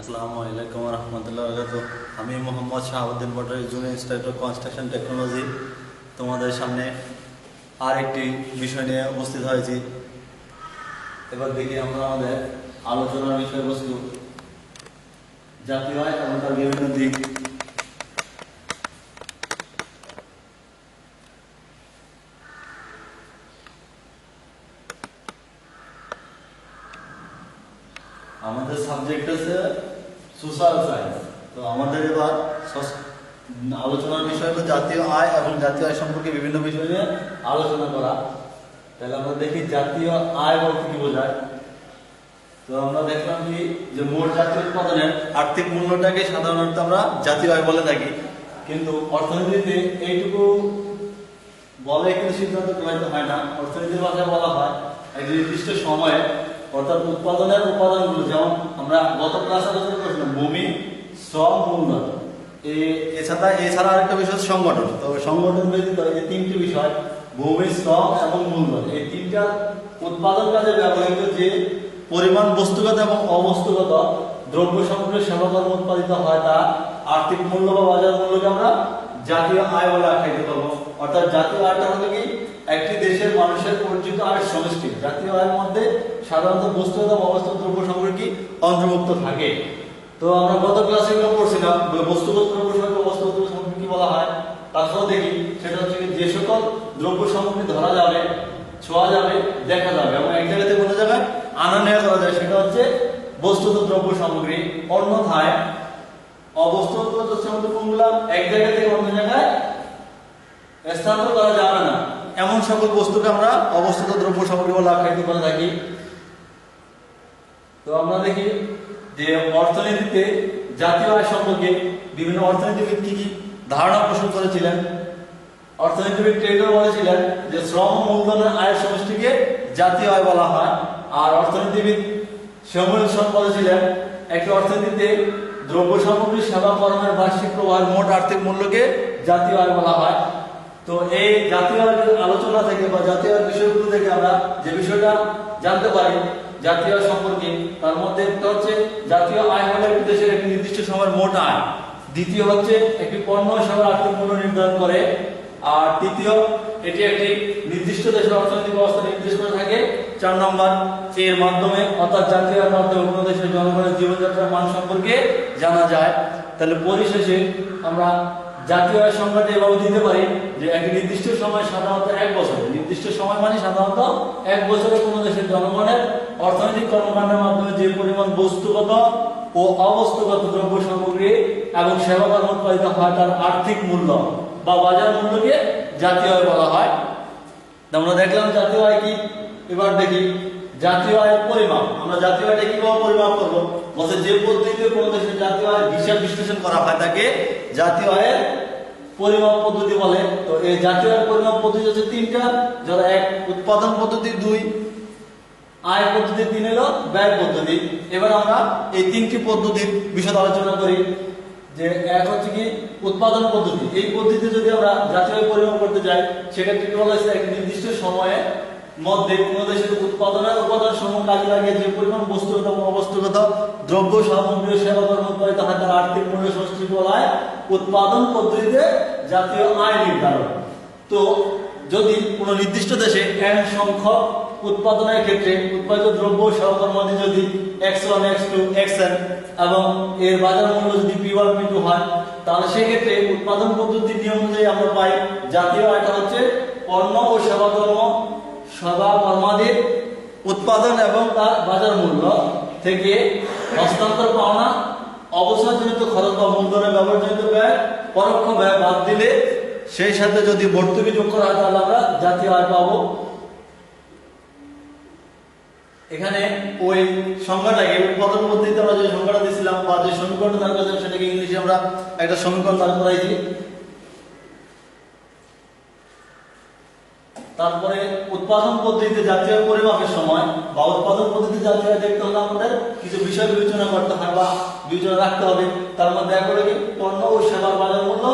আসসালামু আলাইকুম রহমতুল্লাহ আমি মোহাম্মদ শাহাবুদ্দিন পটারি জুনিয়র অফ কনস্ট্রাকশন টেকনোলজি তোমাদের সামনে আর একটি বিষয় নিয়ে উপস্থিত হয়েছি। এবার দেখি আমরা আমাদের আলোচনার বিষয়বস্তু। জাতীয় আয় এবং তার বিভিন্ন দিক আমাদের সাবজেক্ট আছে আমাদের এবার আলোচনার বিষয় হলো জাতীয় আয় এবং জাতীয় আয় সম্পর্কে বিভিন্ন বিষয় নিয়ে আলোচনা করা। তাহলে আমরা দেখি জাতীয় আয় বলতে কি বোঝায়। তো আমরা দেখলাম কি, যে মোট জাতীয় উৎপাদনের আর্থিক মূল্যটাকে সাধারণত আমরা জাতীয় আয় বলে থাকি। কিন্তু অর্থনীতিতে এইটুকু বলে কিন্তু সিদ্ধান্ত গ্রহীত হয় না। অর্থনীতির ভাষায় বলা হয় এক নির্দিষ্ট সময়ে অর্থাৎ উৎপাদনের উপাদানগুলো, যেমন আমরা গত ক্লাস আলোচনা করেছিলাম, ভূমি, শ্রম, মূলধন। এছাড়া এছাড়া আরেকটা বিষয় সংগঠন। তো সংগঠন ব্যতীত এই তিনটি বিষয়, ভূমি, শ্রম এবং মূলধন। এই তিনটা উৎপাদন কাজে ব্যবহৃত যে পরিমাণ বস্তুগত এবং অবস্তুগত দ্রব্য সামগ্রী, সেবাকর্ম উৎপাদিত হয়, তা আর্থিক মূল্য বা বাজার মূল্যকে আমরা জাতীয় আয় বলে আখ্যায়িত করব। অর্থাৎ জাতীয় আয়টা হলো কি? একটি দেশের মানুষের অর্জিত আয়ের সমষ্টি। জাতীয় আয়ের মধ্যে সাধারণত বস্তুগত বা অবস্থাগত দ্রব্য সামগ্রী কি অন্তর্ভুক্ত থাকে। তো আমরা গত ক্লাসে এগুলো পড়ছিলাম বস্তুগত দ্রব্য সামগ্রী অবস্থাগত দ্রব্য সামগ্রী কি বলা হয় তাছাড়াও দেখি, সেটা হচ্ছে যে সকল দ্রব্য সামগ্রী ধরা যাবে, ছোঁয়া যাবে, দেখা যাবে। এবং এক জায়গাতে কোনো জায়গায় আনা নেওয়া করা যায়, সেটা হচ্ছে বস্তুত দ্রব্য সামগ্রী। অন্যথায় অবস্থাগত দ্রব্য এক জায়গা থেকে অন্য জায়গায় স্থানান্তর করা যাবে না। এমন সকল বস্তুকে আমরা অবস্থিত দ্রব্য সামগ্রী বলে আখ্যায়িত করে থাকি। তো আমরা দেখি যে অর্থনীতিতে জাতীয় আয় সম্পর্কে বিভিন্ন অর্থনীতিবিদ কি কি ধারণা পোষণ করেছিলেন? অর্থনীতিবিদ টেইলর বলেছিলেন যে শ্রম মূলধনের আয়ের সমষ্টিকে জাতীয় আয় বলা হয়। আর অর্থনীতিবিদ শ্যামল বলেছিলেন, একটি অর্থনীতিতে দ্রব্য সামগ্রী সেবা কর্মের বার্ষিক প্রবাহের মোট আর্থিক মূল্যকে জাতীয় আয় বলা হয়। তো এই জাতীয় আলোচনা থেকে বা জাতীয় বিষয়গুলো থেকে আমরা যে বিষয়টা জানতে পারি, জাতীয় সম্পর্কে, তার মধ্যে একটা হচ্ছে জাতীয় আয় হলো একটি দেশের একটি নির্দিষ্ট সময়ের মোট আয়। দ্বিতীয় হচ্ছে একটি পণ্য সেবার আর্থিক মূল্য নির্ধারণ করে। আর তৃতীয়, এটি একটি নির্দিষ্ট দেশের অর্থনৈতিক অবস্থা নির্দেশ করে থাকে। চার নম্বর, এর মাধ্যমে অর্থাৎ জাতীয় মাধ্যমে কোনো দেশের জনগণের জীবনযাত্রার মান সম্পর্কে জানা যায়। তাহলে পরিশেষে আমরা জাতীয় আয় সংখ্যাটা এভাবে দিতে পারি যে একটি নির্দিষ্ট সময় সাধারণত এক বছর। নির্দিষ্ট সময় মানে সাধারণত এক বছরে কোনো দেশের জনগণের অর্থনৈতিক কর্মকাণ্ডের মাধ্যমে যে পরিমাণ বস্তুগত ও অবস্তুগত দ্রব্য সামগ্রী এবং সেবা কর্ম উৎপাদিত হয় তার আর্থিক মূল্য বা বাজার মূল্যকে জাতীয় আয় বলা হয়। আমরা দেখলাম জাতীয় আয় কি? এবার দেখি জাতীয় আয়ের পরিমাপ। আমরা জাতীয় আয়টা কীভাবে পরিমাপ করব? বলছে যে পদ্ধতিতে কোনো দেশের জাতীয় আয়ের হিসাব বিশ্লেষণ করা হয়, তাকে জাতীয় আয়ের পরিমাপ পদ্ধতি বলে। তো এই জাতীয় আয়ের পরিমাপ পদ্ধতি হচ্ছে তিনটা। যারা এক, উৎপাদন পদ্ধতি, দুই, আয় পদ্ধতি, তিন হলো ব্যয় পদ্ধতি। এবার আমরা এই তিনটি পদ্ধতির বিষয়ে আলোচনা করি। যে এক হচ্ছে কি উৎপাদন পদ্ধতি। এই পদ্ধতিতে যদি আমরা জাতীয় আয় পরিমাপ করতে যাই, সেক্ষেত্রে কি বলা হয়েছে? এক নির্দিষ্ট সময়ে মধ্যে কোন দেশের উৎপাদনের উপাদান সমূহ কাজে লাগিয়ে যে পরিমাণ বস্তুগত অবস্তুগত দ্রব্য, সামগ্রী সেবা কর্ম উৎপাদিত হয় তার আর্থিক মূল্য সৃষ্টি বলা হয় উৎপাদন পদ্ধতিতে জাতীয় আয় নির্ধারণ। তো যদি কোনো নির্দিষ্ট দেশে এন সংখ্যক উৎপাদনের ক্ষেত্রে উৎপাদিত দ্রব্য সহকর্মাদি যদি X one X two X N এবং এর বাজার মূল্য যদি পি ওয়ান পি টু হয়, তাহলে সেক্ষেত্রে উৎপাদন পদ্ধতির নিয়ম অনুযায়ী আমরা পাই জাতীয় আয়টা হচ্ছে পণ্য ও সেবা কর্ম সেবা কর্মাদির উৎপাদন এবং তার বাজার মূল্য থেকে হস্তান্তর পাওনা, অবসরজনিত খরচ বা মূলধনের ব্যবহারজনিত ব্যয়, পরোক্ষ ব্যয় বাদ দিলে সেই সাথে যদি ভর্তুকি যোগ করা হয় তাহলে আমরা জাতীয় আয় পাবো। এখানে ওই সংখ্যাটাকে উৎপাদন পদ্ধতিতে আমরা যে সংখ্যাটা দিয়েছিলাম বা যে সমীকরণটা দাঁড় করেছিলাম সেটাকে ইংলিশে আমরা একটা সমীকরণ দাঁড় করাইছি। তারপরে উৎপাদন পদ্ধতিতে জাতীয় পরিমাপের সময় বা উৎপাদন পদ্ধতিতে জাতীয় দেখতে হলে আমাদের কিছু বিষয় বিবেচনা করতে হয় বা বিবেচনা রাখতে হবে। তার মধ্যে এক কি, পণ্য ও সেবার বাজার মূল্য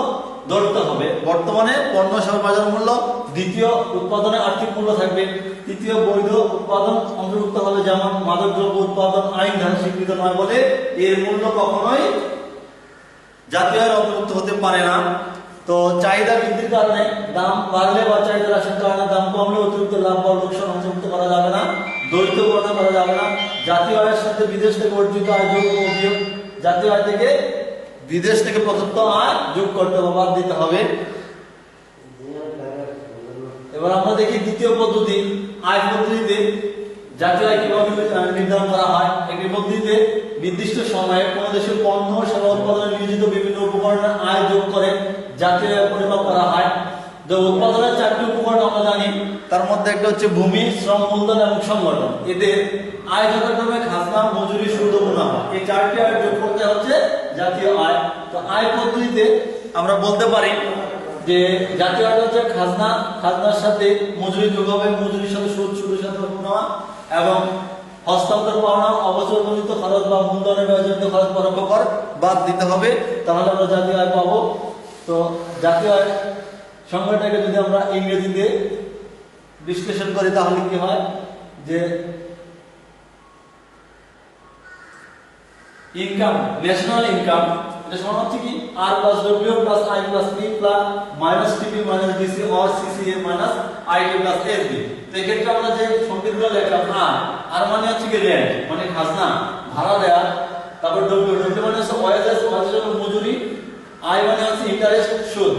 ধরতে হবে। বর্তমানে পণ্য সেবার বাজার মূল্য দ্বিতীয় উৎপাদনে আর্থিক মূল্য থাকবে। তৃতীয় বৈধ উৎপাদন অন্তর্ভুক্ত হবে, যেমন মাদকদ্রব্য উৎপাদন আইন দ্বারা স্বীকৃত নয় বলে এর মূল্য কখনোই জাতীয় অন্তর্ভুক্ত হতে পারে না। তো চাহিদা বৃদ্ধির কারণে দাম বাড়লে বা চাহিদা হ্রাসের কারণে দাম কমলে অতিরিক্ত লাভ বা লোকসান অন্তর্ভুক্ত করা যাবে না দ্বৈত গণনা করা যাবে না। জাতীয় আয়ের সাথে বিদেশ থেকে অর্জিত আয় যোগ জাতীয় আয় থেকে বিদেশ থেকে প্রদত্ত আয় যোগ করতে হবে, বাদ দিতে হবে। এবার আমরা দেখি দ্বিতীয় পদ্ধতি, আয় পদ্ধতিতে জাতীয় আয় কীভাবে নির্ধারণ করা হয়। একটি পদ্ধতিতে নির্দিষ্ট সময়ে কোন দেশের পণ্য, সেবা উৎপাদনে নিয়োজিত বিভিন্ন উপকরণের আয় যোগ করে জাতীয় আয় পরিমাপ করা হয়। যে উৎপাদনের চারটি উপকরণ আমরা জানি। তার মধ্যে একটা হচ্ছে ভূমি, শ্রম, মূলধন এবং সংগঠন এদের আয় যথাক্রমে খাজনা, মজুরি, সুদ মুনাফা। এই চারটি আয় যোগ করতে হচ্ছে জাতীয় আয়। তো আয় পদ্ধতিতে আমরা বলতে পারি যে জাতীয় আয় হচ্ছে খাজনা, খাজনার সাথে মজুরি যোগ হবে, মজুরির সাথে সুদ, সুদের সাথে নেওয়া এবং হস্তান্তর পাওনা অবচরজনিত খরচ বা মূলধনের ব্যয়জনিত খরচ পরোক্ষ কর বাদ দিতে হবে, তাহলে আমরা জাতীয় আয় পাবো। তো জাতীয় আয় সংজ্ঞাটাকে যদি আমরা ইংরেজিতে বিশ্লেষণ করি, তাহলে কি হয়? যে ইনকাম ন্যাশনাল ইনকাম এটা সমান হচ্ছে কি? R plus W plus I plus P plus minus TP minus DC or CC A minus IT plus SB তো এক্ষেত্রে আমরা যে সংকেতগুলো লিখলাম আর আর মানে হচ্ছে কি রেন্ট মানে খাজনা, ভাড়া দেওয়া তারপর ডব্লিউ ডব্লিউ মানে হচ্ছে ওয়েজেস ওয়েজেস মজুরি আই মানে হচ্ছে ইন্টারেস্ট সুদ,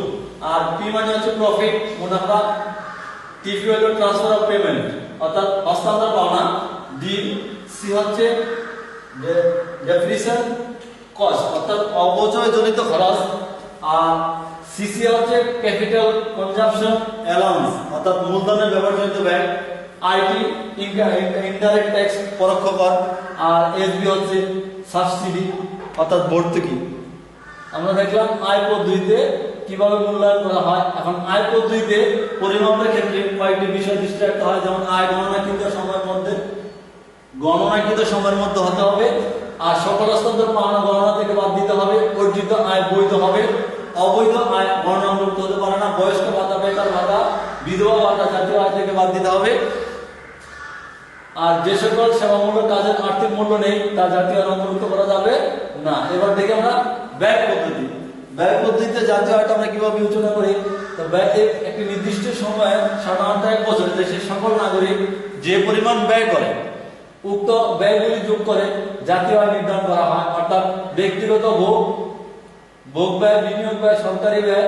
আর পি মানে হচ্ছে প্রফিট মুনাফা টিপি হলো ট্রান্সফার অফ পেমেন্ট অর্থাৎ হস্তান্তর পাওনা ডি সি হচ্ছে ডেপ্রিসিয়েশন কস্ট অর্থাৎ অবচয়জনিত খরচ, আর সিসি হচ্ছে ক্যাপিটাল কনজাম্পশন অ্যালাউন্স, অর্থাৎ মূলধনের ব্যবহারজনিত ব্যয়, আইটি ইনডাইরেক্ট ট্যাক্স পরোক্ষ কর, আর এসবি হচ্ছে সাবসিডি, অর্থাৎ ভর্তুকি। আমরা দেখলাম আয় পদ্ধতিতে কীভাবে মূল্যায়ন করা হয়। এখন আয় পদ্ধতিতে পরিমাপের ক্ষেত্রে কয়েকটি বিষয় দৃষ্টি রাখতে হয়, যেমন আয় গণনাকৃত সময়ের মধ্যে, গণনাকৃত সময়ের মধ্যে হতে হবে আর সকল হস্তান্তর পাওনা গণনা থেকে বাদ দিতে হবে, অর্জিত আয় বৈধ হবে, অবৈধ আয় গণনা অন্তর্ভুক্ত হতে পারে না, বয়স্ক ভাতা, বেকার ভাতা, বিধবা ভাতা, জাতীয় আয় থেকে বাদ দিতে হবে। আর যে সকল সেবামূলক কাজের আর্থিক মূল্য নেই, তা জাতীয় অন্তর্ভুক্ত করা যাবে না। এবার দেখি আমরা ব্যয় পদ্ধতি। ব্যয় পদ্ধতিতে জাতীয় আয়টা আমরা কীভাবে বিবেচনা করি? তো ব্যয় একটি নির্দিষ্ট সময়ে সাধারণত এক বছরে, দেশের সকল নাগরিক যে পরিমাণ ব্যয় করে উক্ত ব্যয়গুলি যোগ করে জাতীয় আয় নির্ধারণ করা হয়। অর্থাৎ ব্যক্তিগত ভোগ ভোগ ব্যয়, বিনিয়োগ ব্যয়, সরকারি ব্যয়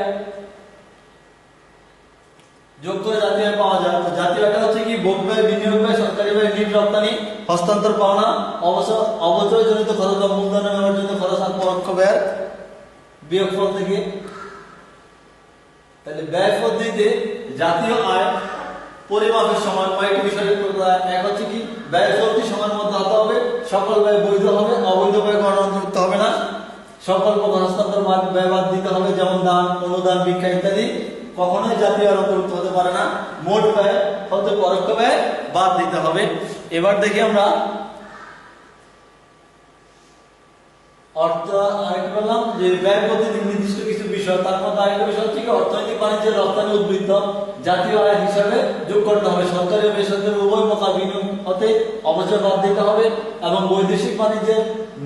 যোগ করে জাতীয় আয় পাওয়া যায়। জাতীয় আয়টা হচ্ছে কি? ভোগ ব্যয়, বিনিয়োগ ব্যয়, সরকারি ব্যয় নিট রপ্তানি, হস্তান্তর, পাওনা, অবসর, অবচয়জনিত খরচ বা মূলধনের ব্যবহারজনিত খরচ আর পরোক্ষ ব্যয় বিয়োগফল থেকে। তাহলে ব্যয় পদ্ধতিতে জাতীয় আয় পরিমাপের সময় কয়েকটি বিষয় লক্ষ্য এক হচ্ছে কি, ব্যয় চলতি সময়ের মধ্যে হতে হবে, সকল ব্যয় বৈধ হবে, অবৈধ ব্যয় গণনা অন্তর্ভুক্ত হবে না। সকল প্রকার হস্তান্তর ব্যয় বাদ দিতে হবে, যেমন দান, অনুদান, ভিক্ষা ইত্যাদি। কখনোই জাতীয় আয় অন্তর্ভুক্ত হতে পারে না। মোট ব্যয় হতে পরোক্ষ ব্যয় বাদ দিতে হবে। এবার দেখি আমরা অর্থ আরেকটা বললাম, যে ব্যয় পদ্ধতি নির্দিষ্ট বিষয়, তার মধ্যে আরেকটা বিষয় হচ্ছে কি, অর্থনৈতিক বাণিজ্যের রপ্তানি উদ্বৃত্ত জাতীয় আয় হিসাবে যোগ করতে হবে। সরকারি বেসরকারি উভয় প্রকার বিনিয়োগ হতে অবচয় বাদ দিতে হবে এবং বৈদেশিক বাণিজ্যের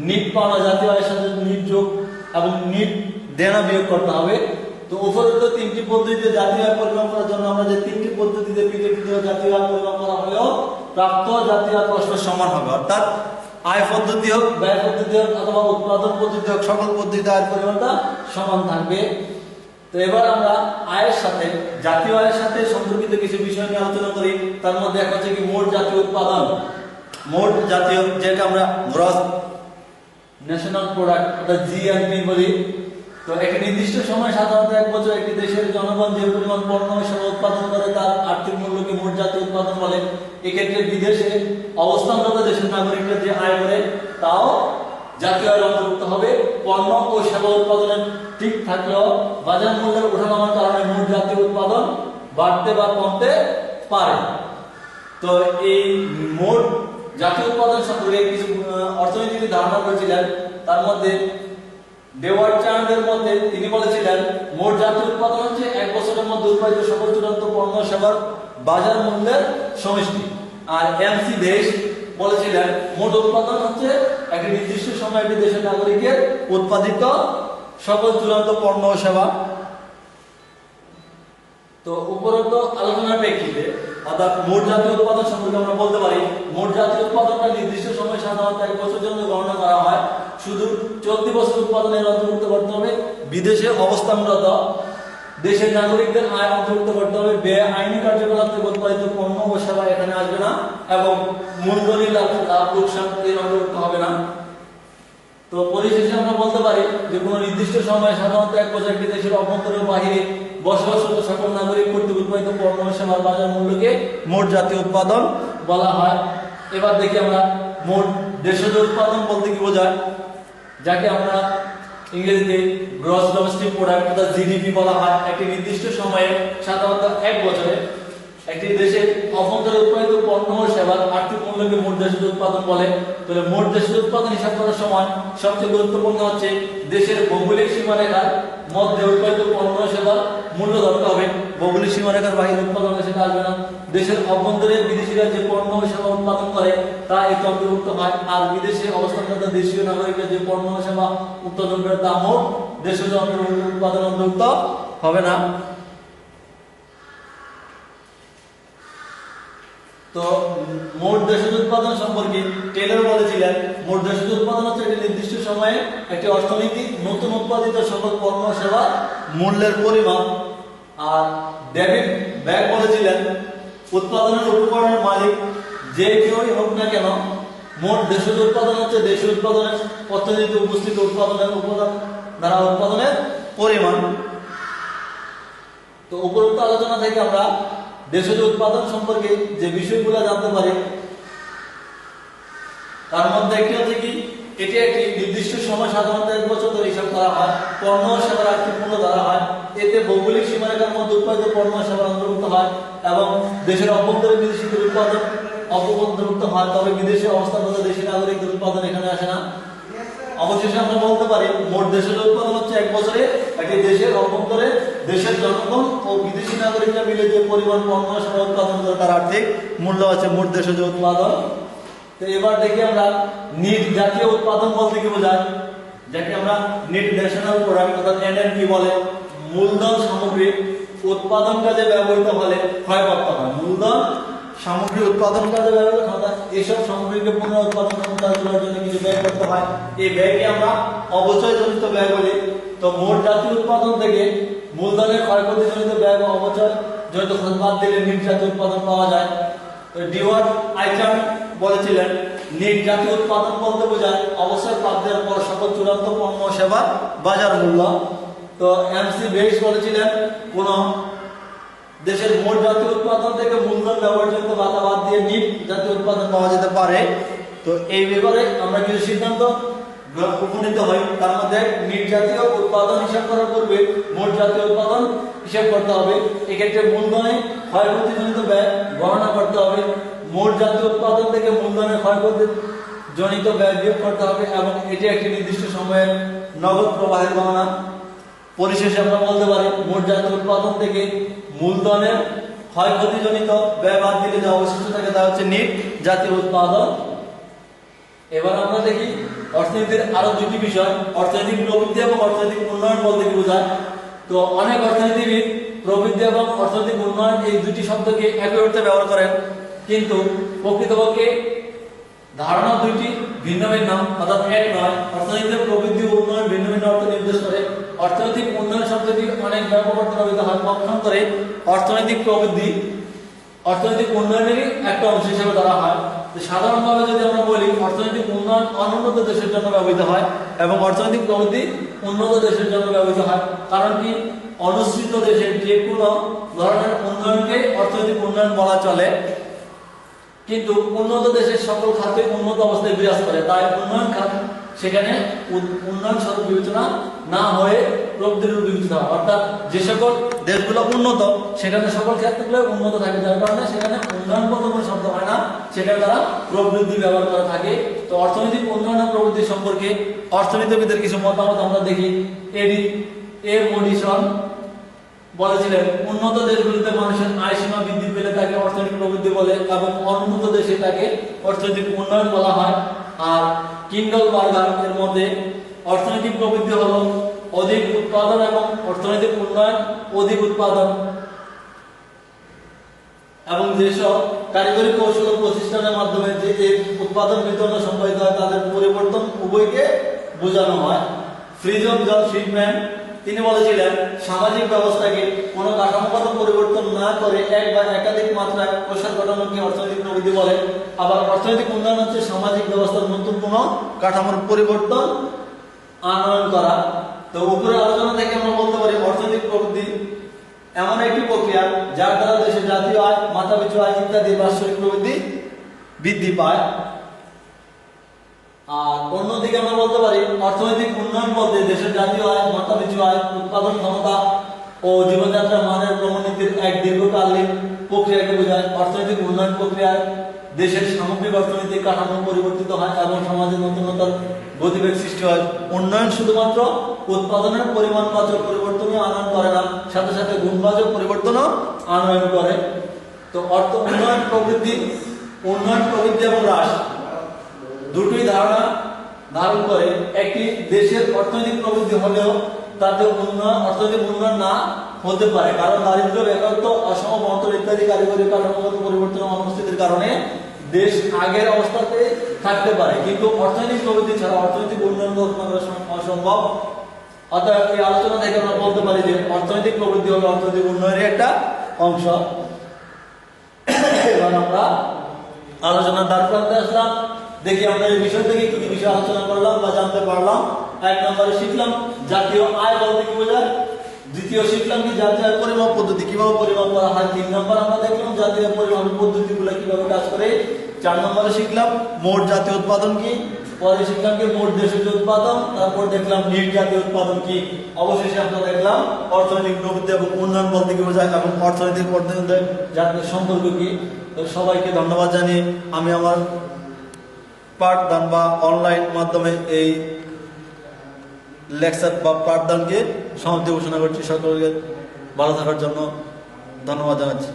নিট পাওনা, জাতীয় আয়ের সাথে নিট যোগ এবং নিট দেনা বিয়োগ করতে হবে। তো উপরোক্ত তিনটি পদ্ধতিতে জাতীয় আয় পরিমাপ করার জন্য আমরা যে তিনটি পদ্ধতিতে পৃথক পৃথক জাতীয় আয় পরিমাপ করা হলেও প্রাপ্ত জাতীয় আয় পরস্পর সমান হবে। অর্থাৎ আয় পদ্ধতি হোক, ব্যয় পদ্ধতি হোক, অথবা উৎপাদন পদ্ধতি হোক, সকল পদ্ধতিতে আয়ের পরিমাণটা সমান থাকবে। তো এবার আমরা আয়ের সাথে, জাতীয় আয়ের সাথে সম্পর্কিত কিছু বিষয় নিয়ে আলোচনা করি। তার মধ্যে এক হচ্ছে কি মোট জাতীয় উৎপাদন। মোট জাতীয়, যেটা আমরা গ্রস ন্যাশনাল প্রোডাক্ট অর্থাৎ জিএনপি বলি তো একটি নির্দিষ্ট সময় সাধারণত এক বছর একটি দেশের জনগণ যে পরিমাণ পণ্য সেবা উৎপাদন করে তার আর্থিক মূল্যকে মোট জাতীয় উৎপাদন বলে। এক্ষেত্রে বিদেশে অবস্থানরত দেশের নাগরিকরা যে আয় করে তাও জাতীয় আয়ের অন্তর্ভুক্ত হবে। পণ্য ও সেবা উৎপাদনের ঠিক থাকলেও বাজার মূল্যের ওঠানামার কারণে মোট জাতীয় উৎপাদন বাড়তে বা কমতে পারে। তো এই মোট জাতীয় উৎপাদন সম্পর্কে কিছু আহ, ধারণা করেছিলেন। তার মধ্যে ডেওয়ার্ড চার্নের মধ্যে তিনি বলেছিলেন, মোট জাতীয় উৎপাদন হচ্ছে এক বছরের মধ্যে উৎপাদিত সকল চূড়ান্ত পণ্য, সেবার বাজার মূল্যের সমষ্টি। আর এমসি দেশ বলেছিলেন, মোট উৎপাদন হচ্ছে একটি নির্দিষ্ট সময় একটি দেশের নাগরিকের উৎপাদিত সকল চূড়ান্ত পণ্য সেবা। তো উপরোক্ত আলোচনার প্রেক্ষিতে, অর্থাৎ মোট জাতীয় উৎপাদন সম্পর্কে আমরা বলতে পারি, মোট জাতীয় উৎপাদনটা নির্দিষ্ট সময় সাধারণত এক বছর জন্য গণনা করা হয়। শুধু চলতি বছর উৎপাদনের অন্তর্ভুক্ত করতে হবে, বিদেশে অবস্থানরত দেশের নাগরিকদের আয় অন্তর্ভুক্ত করতে হবে বে আইনি কার্যকলাপ থেকে উৎপাদিত পণ্য ও সেবা এখানে আসবে না এবং মূলধনী লাভ লাভ লোকসান এর অন্তর্ভুক্ত হবে না। তো পরিশেষে আমরা বলতে পারি যে কোনো নির্দিষ্ট সময়ে সাধারণত এক বছর একটি দেশের অভ্যন্তরে বাহিরে বসবাসরত সকল নাগরিক কর্তৃক উৎপাদিত পণ্য সেবার বাজার মূল্যকে মোট জাতীয় উৎপাদন বলা হয়। এবার দেখি আমরা মোট দেশজ উৎপাদন বলতে কি বোঝায়? যাকে আমরা ইংরেজিতে গ্রস ডোমেস্টিক প্রোডাক্ট অর্থাৎ জিডিপি বলা হয়, একটি নির্দিষ্ট সময়ে সাধারণত এক বছরে একটি দেশের অভ্যন্তরে উৎপাদিত পণ্য ও সেবার আর্থিক মূল্যকে মোট দেশের উৎপাদন বলে। তাহলে মোট দেশের উৎপাদন হিসাব করার সময় সবচেয়ে গুরুত্বপূর্ণ হচ্ছে দেশের ভৌগোলিক সীমারেখার মধ্যে উৎপাদিত পণ্য সেবার মূল্য ধরতে হবে। ভৌগোলিক সীমারেখার বাইরে উৎপাদন সেটা আসবে না। দেশের অভ্যন্তরে বিদেশিরা যে পণ্য সেবা উৎপাদন করে, তা এতে অন্তর্ভুক্ত হয়। আর বিদেশে অবস্থানরত দেশীয় নাগরিকরা যে পণ্য সেবা উৎপাদন করে, তা মোট দেশের অন্তর্ভুক্ত উৎপাদন অন্তর্ভুক্ত হবে না। তো মোট দেশের উৎপাদন সম্পর্কে টেলর বলেছিলেন, মোট দেশের উৎপাদন হচ্ছে একটি নির্দিষ্ট সময়ে একটি অর্থনীতি নতুন উৎপাদিত সকল পণ্য সেবা মূল্যের পরিমাণ। আর ডেভিড ব্যাগ বলেছিলেন উৎপাদনের উপকরণের মালিক যে কেউই হোক না কেন, মোট দেশের উৎপাদন হচ্ছে দেশের উৎপাদনের অর্থনীতিতে উপস্থিত উৎপাদনের উপাদান দ্বারা উৎপাদনের পরিমাণ। তো উপরোক্ত আলোচনা থেকে আমরা দেশজ উৎপাদন সম্পর্কে যে বিষয়গুলো জানতে পারি, তার মধ্যে একটি হচ্ছে কি এটি একটি নির্দিষ্ট সময় সাধারণত এক বছর ধরে হিসাব করা হয়। পণ্য সেবার আর্থিক মূল্য ধরা হয়। এতে ভৌগোলিক সীমারেখার মধ্যে উৎপাদিত পণ্য সেবা অন্তর্ভুক্ত হয় এবং দেশের অভ্যন্তরে বিদেশিদের উৎপাদন অন্তর্ভুক্ত হয়। তবে বিদেশে অবস্থানরত দেশি নাগরিকদের উৎপাদন এখানে আসে না। অবশেষে আমরা বলতে পারি, মোট দেশের উৎপাদন হচ্ছে এক বছরে। একটি দেশের অভ্যন্তরে দেশের জনগণ ও বিদেশি নাগরিকরা মিলে যে পরিমাণ পণ্য সেবা উৎপাদন করে তার আর্থিক মূল্য আছে মোট দেশজ উৎপাদন তো এবার দেখি আমরা নিট জাতীয় উৎপাদন বলতে কি বোঝায় যাকে আমরা নিট ন্যাশনাল প্রোডাক্ট অর্থাৎ এনএনপি বলে। মূলধন সামগ্রী উৎপাদন কাজে ব্যবহৃত হলে ক্ষয় করতে হয়। মূলধন সামগ্রী উৎপাদন কাজে ব্যবহৃত ক্ষমতা এসব সামগ্রীকে পুনঃ উৎপাদন ক্ষমতা তোলার জন্য কিছু ব্যয় করতে হয়। এই ব্যয়কে আমরা অবচয়জনিত ব্যয় বলি। তো মোট জাতীয় উৎপাদন থেকে মূলধনের ক্ষয়ক্ষতিজনিত ব্যয় বা অবচয় জনিত খরচ দিলে নিট জাতীয় উৎপাদন পাওয়া যায়। তো ডিওয়ার্ড আইটাম বলেছিলেন, নিট জাতীয় উৎপাদন বলতে বোঝায় অবসর প্রাপ্তের পর সকল চূড়ান্ত পণ্য, সেবা, বাজার মূল্য। তো এমসি বেশ বলেছিলেন, কোন দেশের মোট জাতীয় উৎপাদন থেকে মূলধন ব্যবহারযোগ্য বাতাবাদ দিয়ে নিট জাতীয় উৎপাদন পাওয়া যেতে পারে। তো এই ব্যাপারে আমরা কিছু সিদ্ধান্ত উপনীত হই তার মধ্যে নিট জাতীয় উৎপাদন হিসাব করার পূর্বে মোট জাতীয় উৎপাদন হিসাব করতে হবে। এক্ষেত্রে মূলধনে ক্ষয়ক্ষতিজনিত ব্যয় গণনা করতে হবে। মোট জাতীয় উৎপাদন থেকে মূলধনের ক্ষয়ক্ষতি জনিত ব্যয় বিয়োগ করতে হবে এবং এটি একটি নির্দিষ্ট সময়ের নগদ প্রবাহের গণনা। পরিশেষে আমরা বলতে পারি, মোট জাতীয় উৎপাদন থেকে মূলধনের ক্ষয়ক্ষতিজনিত ব্যয় বাদ দিলে যে অবশিষ্ট থাকে তা হচ্ছে নিট জাতীয় উৎপাদন। এবার আমরা দেখি অর্থনীতির আরও দুটি বিষয়, অর্থনৈতিক প্রবৃদ্ধি এবং অর্থনৈতিক উন্নয়ন বলতে কি বোঝায়? তো অনেক অর্থনীতিবিদ, প্রবৃদ্ধি এবং অর্থনৈতিক উন্নয়ন এই দুটি শব্দকে একই অর্থে ব্যবহার করেন। কিন্তু প্রকৃতপক্ষে ধারণা দুইটি ভিন্ন ভিন্ন, অর্থাৎ এক নয়। অর্থনীতির প্রবৃদ্ধি উন্নয়ন ভিন্ন ভিন্ন অর্থ নির্দেশ করে। অর্থনৈতিক উন্নয়ন শব্দটি অনেক ব্যাপক অর্থ ব্যবহৃত হয়। পক্ষান্তরে অর্থনৈতিক প্রবৃদ্ধি অর্থনৈতিক উন্নয়নেরই একটা অংশ হিসেবে ধরা হয়। সাধারণভাবে যদি আমরা বলি, অর্থনৈতিক উন্নয়ন অনুন্নত দেশের জন্য ব্যবহৃত হয় এবং অর্থনৈতিক প্রবৃদ্ধি উন্নত দেশের জন্য ব্যবহৃত হয়। কারণ কি? অনুসৃত দেশের যে কোনো ধরনের উন্নয়নকে অর্থনৈতিক উন্নয়ন বলা চলে। কিন্তু উন্নত দেশের সকল খাতে উন্নত অবস্থায় বিরাজ করে। তাই উন্নয়ন খাত সেখানে উন- উন্নয়ন স্বরূপ বিবেচনা না হয়ে প্রবৃদ্ধির রূপ বিবেচিত হয়। অর্থাৎ যে সকল দেশগুলো উন্নত, সেখানে সকল ক্ষেত্রগুলো উন্নত থাকে। যার কারণে সেখানে উন্নয়ন বলতে কোনো শব্দ হয় না, সেখানে তারা প্রবৃদ্ধি ব্যবহার করা থাকে। তো অর্থনৈতিক উন্নয়ন প্রবৃদ্ধি সম্পর্কে অর্থনীতিবিদের কিছু মতামত আমরা দেখি। এডি এ মডিসন বলেছিলেন, উন্নত দেশগুলিতে মানুষের আয় সীমা বৃদ্ধি পেলে তাকে অর্থনৈতিক প্রবৃদ্ধি বলে এবং অনুন্নত দেশে তাকে অর্থনৈতিক উন্নয়ন বলা হয়। আর কিন্ডল বার্গার এর মধ্যে অর্থনৈতিক প্রবৃদ্ধি হল অধিক উৎপাদন এবং অর্থনৈতিক উন্নয়ন, অধিক উৎপাদন। এবং যেসব কারিগরি কৌশল প্রতিষ্ঠানের মাধ্যমে যে এই উৎপাদন বিতরণ সম্পাদিত হয়, তাদের পরিবর্তন উভয়কে বোঝানো হয়। ফ্রিজ অফ জল ফ্রিডম্যান তিনি বলেছিলেন, সামাজিক ব্যবস্থাকে কোনো কাঠামোগত পরিবর্তন না করে এক বা একাধিক মাত্রায় প্রসার ঘটানোকে অর্থনৈতিক প্রবৃদ্ধি বলে? আবার অর্থনৈতিক উন্নয়ন হচ্ছে সামাজিক ব্যবস্থার নতুন কোনো কাঠামোর পরিবর্তন, আনয়ন করা। তো উপরের আলোচনা থেকে আমরা বলতে পারি অর্থনৈতিক প্রবৃদ্ধি এমন একটি প্রক্রিয়া যার দ্বারা দেশের জাতীয় আয়, মাথাপিছু আয় ইত্যাদি বাৎসরিক প্রবৃদ্ধি বৃদ্ধি পায়। আর অন্যদিকে আমরা বলতে পারি, অর্থনৈতিক উন্নয়ন বলতে দেশের জাতীয় আয় মাথাপিছু আয়, উৎপাদন ক্ষমতা ও জীবনযাত্রার মানের প্রমোন্নতির এক দীর্ঘকালীন প্রক্রিয়াকে বোঝায়। অর্থনৈতিক উন্নয়ন প্রক্রিয়ায় দেশের সামগ্রিক অর্থনৈতিক কাঠামো পরিবর্তিত হয় এবং সমাজে নতুনতার গতিবেগ সৃষ্টি হয়। উন্নয়ন শুধুমাত্র উৎপাদনের পরিমাণ বাচক পরিবর্তনই আনয়ন করে না, সাথে সাথে গুণবাচক পরিবর্তনও আনয়ন করে। তো অর্থ উন্নয়ন প্রবৃদ্ধি উন্নয়ন প্রবৃদ্ধি এবং হ্রাস দুটোই ধারণা ধারণ করে। একটি দেশের অর্থনৈতিক প্রবৃদ্ধি হলেও তাতে উন্নয়ন, অর্থনৈতিক উন্নয়ন না হতে পারে, কারণ দারিদ্র বেকারত্ব অসম বন্টন ইত্যাদি কারিগরি কাঠামোগত পরিবর্তন অনুপস্থিতির কারণে দেশ আগের অবস্থাতে থাকতে পারে। কিন্তু অর্থনৈতিক প্রবৃদ্ধি ছাড়া অর্থনৈতিক উন্নয়ন কল্পনা করা অসম্ভব। অতএব এই আলোচনা থেকে আমরা বলতে পারি যে অর্থনৈতিক প্রবৃদ্ধি হলো অর্থনৈতিক উন্নয়নের একটা অংশ। এবার আমরা আলোচনা দ্বার প্রান্তে আসলাম। দেখি আমরা এই বিষয় থেকে কি কি বিষয় আলোচনা করলাম বা জানতে পারলাম। এক নম্বরে শিখলাম জাতীয় আয় বলতে কি বোঝায়? দ্বিতীয় শিখলাম কি জাতীয় পরিমাপ পদ্ধতি, কীভাবে পরিমাপ করা হয়? তিন নম্বর আমরা দেখলাম জাতীয় পরিমাপ পদ্ধতিগুলো কীভাবে কাজ করে। চার নম্বরে শিখলাম মোট জাতীয় উৎপাদন কি? পরে শিখলাম কি মোট দেশের উৎপাদন? তারপর দেখলাম নিট জাতীয় উৎপাদন কি? অবশেষে আমরা দেখলাম অর্থনৈতিক প্রবৃদ্ধি এবং উন্নয়ন বলতে কি বোঝায়? এবং অর্থনৈতিক অর্থনৈতিক জাতীয় সম্পর্ক কি? সবাইকে ধন্যবাদ জানিয়ে আমি আমার পাঠদান বা অনলাইন মাধ্যমে এই লেকচার বা পাঠদানকে সমাপ্তি ঘোষণা করছি। সকলকে ভালো থাকার জন্য ধন্যবাদ জানাচ্ছি।